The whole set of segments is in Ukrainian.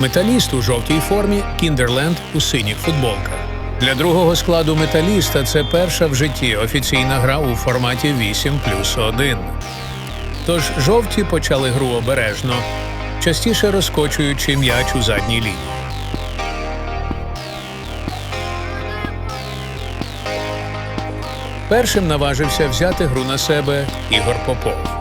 Металіст у жовтій формі, Кіндерленд у синіх футболках. Для другого складу металіста це перша в житті офіційна гра у форматі 8 плюс 1. Тож жовті почали гру обережно, частіше розкочуючи м'яч у задній лінії. Першим наважився взяти гру на себе Ігор Попов.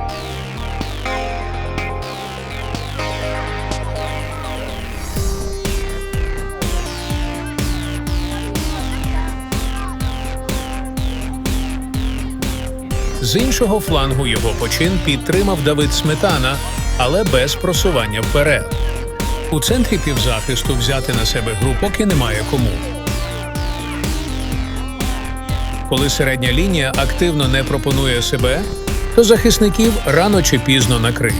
З іншого флангу його почин підтримав Давид Сметана, але без просування вперед. У центрі півзахисту взяти на себе гру поки немає кому. Коли середня лінія активно не пропонує себе, то захисників рано чи пізно накриють.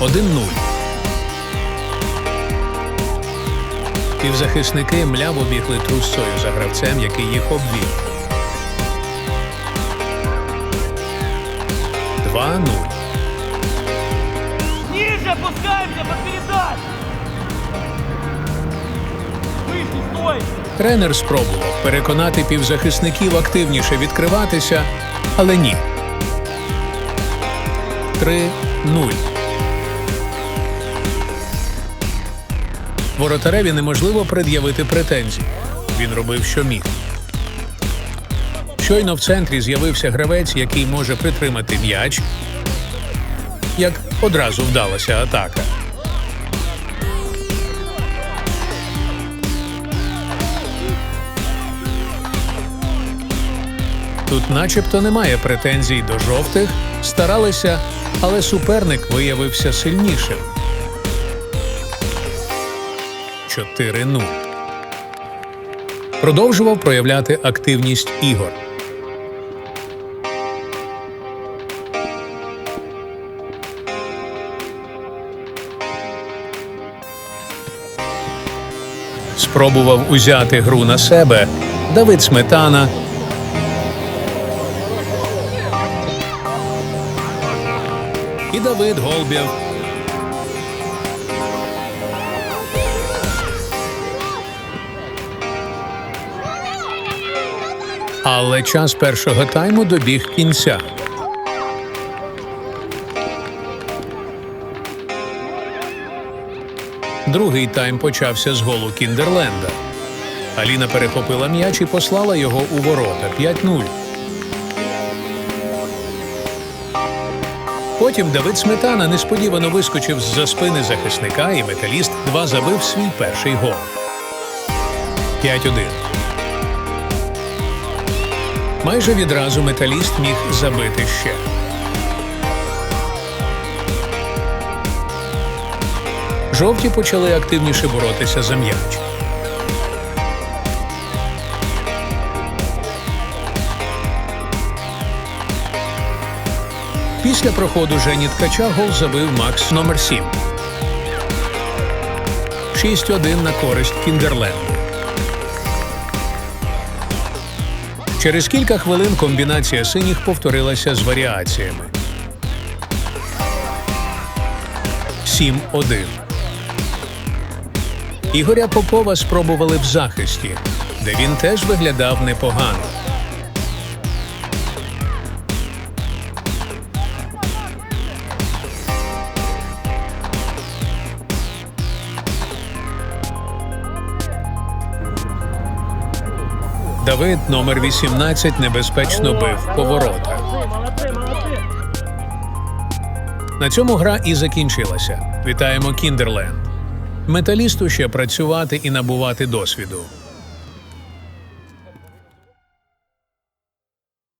1-0. Півзахисники мляво бігли трусцою за гравцем, який їх обвів. 2-0. Ниже опускаемся под передач! Выше, стой! Тренер спробував переконати півзахисників активніше відкриватися, але ні. 3-0. Воротареві неможливо пред'явити претензій. Він робив, що міг. Щойно в центрі з'явився гравець, який може притримати м'яч, як одразу вдалася атака. Тут начебто немає претензій до жовтих, старалися, але суперник виявився сильнішим. 4-0. Продовжував проявляти активність ігор. Спробував узяти гру на себе Давид Сметана. Давид Голбєв. Але час першого тайму добіг кінця. Другий тайм почався з голу Кіндерленда. Аліна перехопила м'яч і послала його у ворота 5-0. Потім Давид Сметана несподівано вискочив з-за спини захисника, і металіст 2 забив свій перший гол. 5-1. Майже відразу металіст міг забити ще. Жовті почали активніше боротися за м'яч. Після проходу Жені Ткача гол забив Макс номер 7. 6-1 на користь Кіндерленду. Через кілька хвилин комбінація синіх повторилася з варіаціями. 7-1. Ігоря Попова спробували в захисті, де він теж виглядав непогано. Давид номер 18 небезпечно бив поворота. На цьому гра і закінчилася. Вітаємо Кіндерленд. Металісту ще працювати і набувати досвіду.